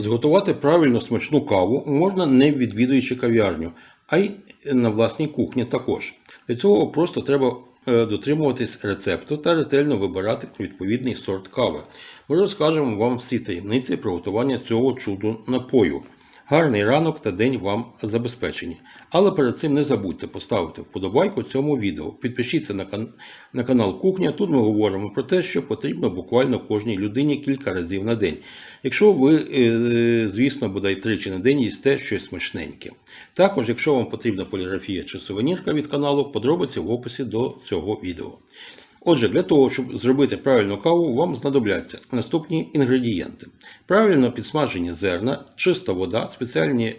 Зготувати правильно смачну каву можна не відвідуючи кав'ярню, а й на власній кухні також. Для цього просто треба е, дотримуватись рецепту та ретельно вибирати відповідний сорт кави. Ми розкажемо вам всі таємниці приготування цього чуду напою. Гарний ранок та день вам забезпечені. Але перед цим не забудьте поставити вподобайку цьому відео. Підпишіться на, кан- на канал Кухня. Тут ми говоримо про те, що потрібно буквально кожній людині кілька разів на день. Якщо ви, е, звісно, бодай тричі на день їсте щось смачненьке. Також, якщо вам потрібна поліграфія чи сувенірка від каналу, подробиці в описі до цього відео. Отже, для того, щоб зробити правильну каву, вам знадобляться наступні інгредієнти: правильно підсмажені зерна, чиста вода, спеціальні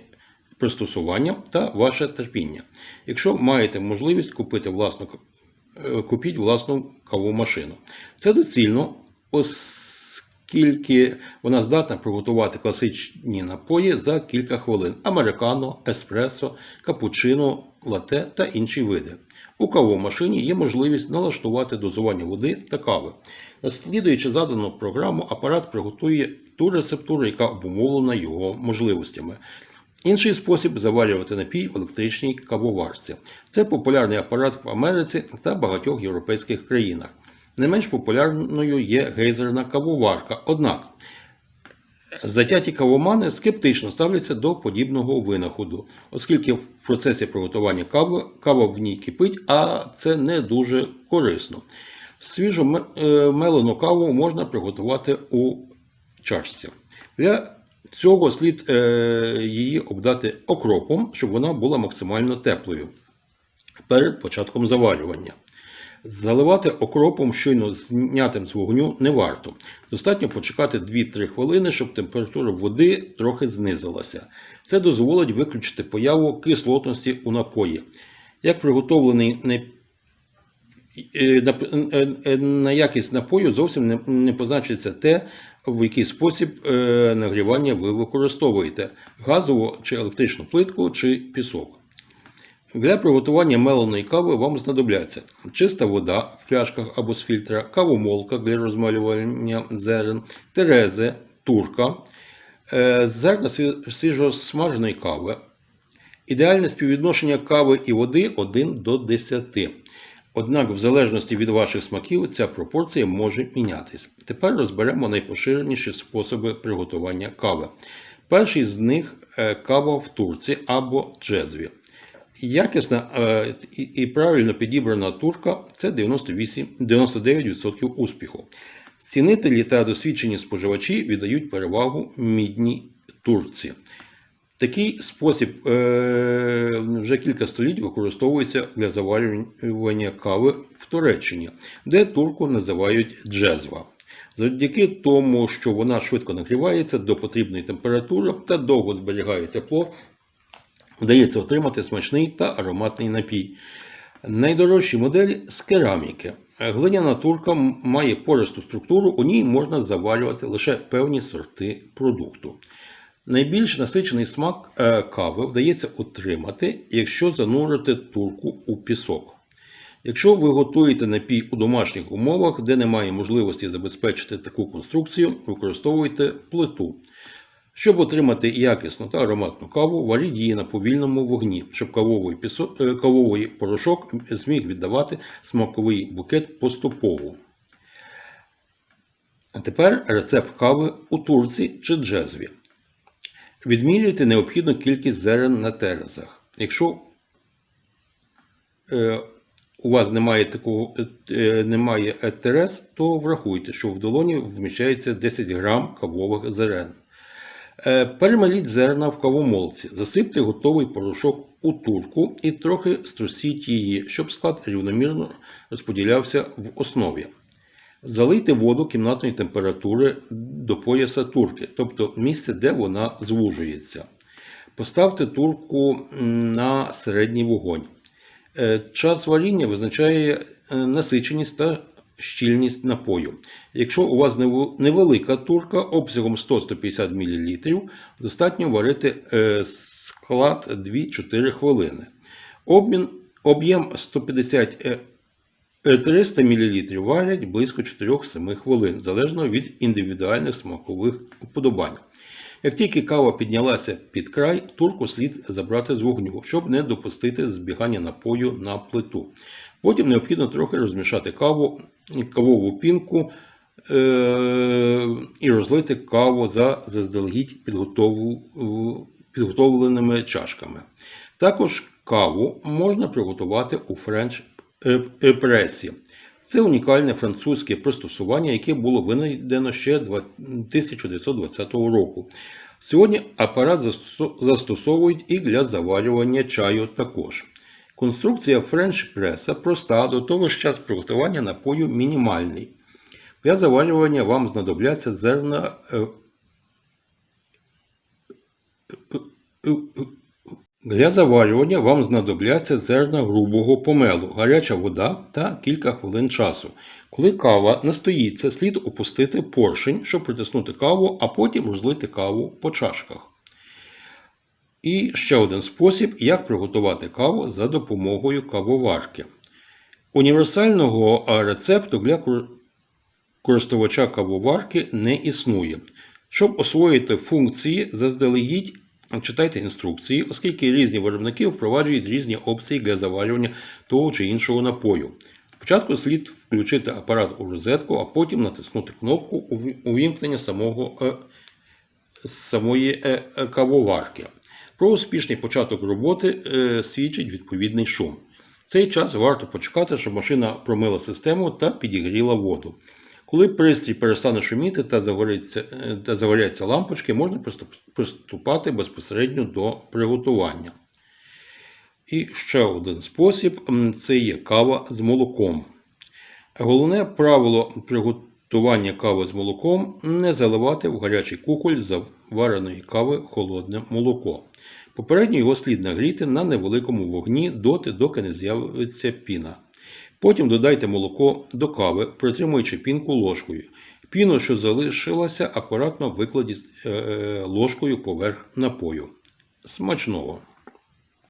пристосування та ваше терпіння. Якщо маєте можливість купити власну, е, купіть власну кавомашину. Це доцільно, оскільки вона здатна приготувати класичні напої за кілька хвилин: американо, еспресо, капучино, лате та інші види. У кавомашині є можливість налаштувати дозування води та кави. Наслідуючи задану програму, апарат приготує ту рецептуру, яка обумовлена його можливостями. Інший спосіб заварювати напій в електричній кавоварці. Це популярний апарат в Америці та багатьох європейських країнах. Не менш популярною є гейзерна кавоварка. Однак затяті кавомани скептично ставляться до подібного винаходу, оскільки в процесі приготування кави кава в ній кипить, а це не дуже корисно. Свіжу е, мелену каву можна приготувати у чашці. Для цього слід е, її обдати окропом, щоб вона була максимально теплою перед початком заварювання. Заливати окропом щойно знятим з вогню не варто. Достатньо почекати 2-3 хвилини, щоб температура води трохи знизилася. Це дозволить виключити появу кислотності у напої. Як приготовлений не е, на, якість напою зовсім не, не позначиться те, в який спосіб е, нагрівання ви використовуєте газову чи електричну плитку чи пісок. Для приготування меленої кави вам знадобляться чиста вода в пляшках або з фільтра, кавомолка для розмалювання зерен, терези, турка, е, зерна свіжосмаженої кави. Ідеальне співвідношення кави і води 1 до 10. Однак, в залежності від ваших смаків, ця пропорція може мінятись. Тепер розберемо найпоширеніші способи приготування кави. Перший з них е, кава в турці або джезві. Якісна е, і, правильно підібрана турка це 98, 99% успіху. Цінителі та досвідчені споживачі віддають перевагу мідній турці. Такий спосіб е, вже кілька століть використовується для заварювання кави в Туреччині, де турку називають джезва. Завдяки тому, що вона швидко нагрівається до потрібної температури та довго зберігає тепло, вдається отримати смачний та ароматний напій. Найдорожчі моделі з кераміки. Глиняна турка має пористу структуру, у ній можна заварювати лише певні сорти продукту. Найбільш насичений смак е, кави вдається отримати, якщо занурити турку у пісок. Якщо ви готуєте напій у домашніх умовах, де немає можливості забезпечити таку конструкцію, використовуйте плиту. Щоб отримати якісну та ароматну каву, варіть її на повільному вогні, щоб кавовий, пісо- е, кавовий порошок зміг віддавати смаковий букет поступово. А тепер рецепт кави у турці чи джезві. Відмірюйте необхідну кількість зерен на терезах. Якщо е, у вас немає такого е, немає е, терез, то врахуйте, що в долоні вміщається 10 грам кавових зерен. Е, Перемаліть зерна в кавомолці, засипте готовий порошок у турку і трохи струсіть її, щоб склад рівномірно розподілявся в основі. Залийте воду кімнатної температури до пояса турки, тобто місце, де вона звужується. Поставте турку на середній вогонь. Е, Час варіння визначає е, насиченість та щільність напою. Якщо у вас невелика турка обсягом 100-150 мл, достатньо варити е, склад 2-4 хвилини. Обмін, об'єм 150 е, е, 300 мл варять близько 4-7 хвилин, залежно від індивідуальних смакових уподобань. Як тільки кава піднялася під край, турку слід забрати з вогню, щоб не допустити збігання напою на плиту. Потім необхідно трохи розмішати каву, кавову пінку е- і розлити каву за заздалегідь підготовленими чашками. Також каву можна приготувати у френч е- е- пресі. Це унікальне французьке пристосування, яке було винайдено ще 1920 року. Сьогодні апарат застосовують і для заварювання чаю також. Конструкція френч преса проста, до того ж час приготування напою мінімальний. Для заварювання вам знадобляться зерна е, Для заварювання вам знадобляться зерна грубого помелу, гаряча вода та кілька хвилин часу. Коли кава настоїться, слід опустити поршень, щоб притиснути каву, а потім розлити каву по чашках. І ще один спосіб, як приготувати каву за допомогою кавоварки. Універсального рецепту для користувача кавоварки не існує. Щоб освоїти функції, заздалегідь читайте інструкції, оскільки різні виробники впроваджують різні опції для заварювання того чи іншого напою. Спочатку слід включити апарат у розетку, а потім натиснути кнопку уві- увімкнення самого, е, самої е, е, кавоварки. Про успішний початок роботи е, свідчить відповідний шум. В цей час варто почекати, щоб машина промила систему та підігріла воду. Коли пристрій перестане шуміти та загоряться, е, та загоряться лампочки, можна приступати безпосередньо до приготування. І ще один спосіб це є кава з молоком. Головне правило приготування кави з молоком не заливати в гарячий кухоль завареної кави холодне молоко. Попередньо його слід нагріти на невеликому вогні доти, доки не з'явиться піна. Потім додайте молоко до кави, притримуючи пінку ложкою. Піну, що залишилася, акуратно викладіть е, ложкою поверх напою. Смачного!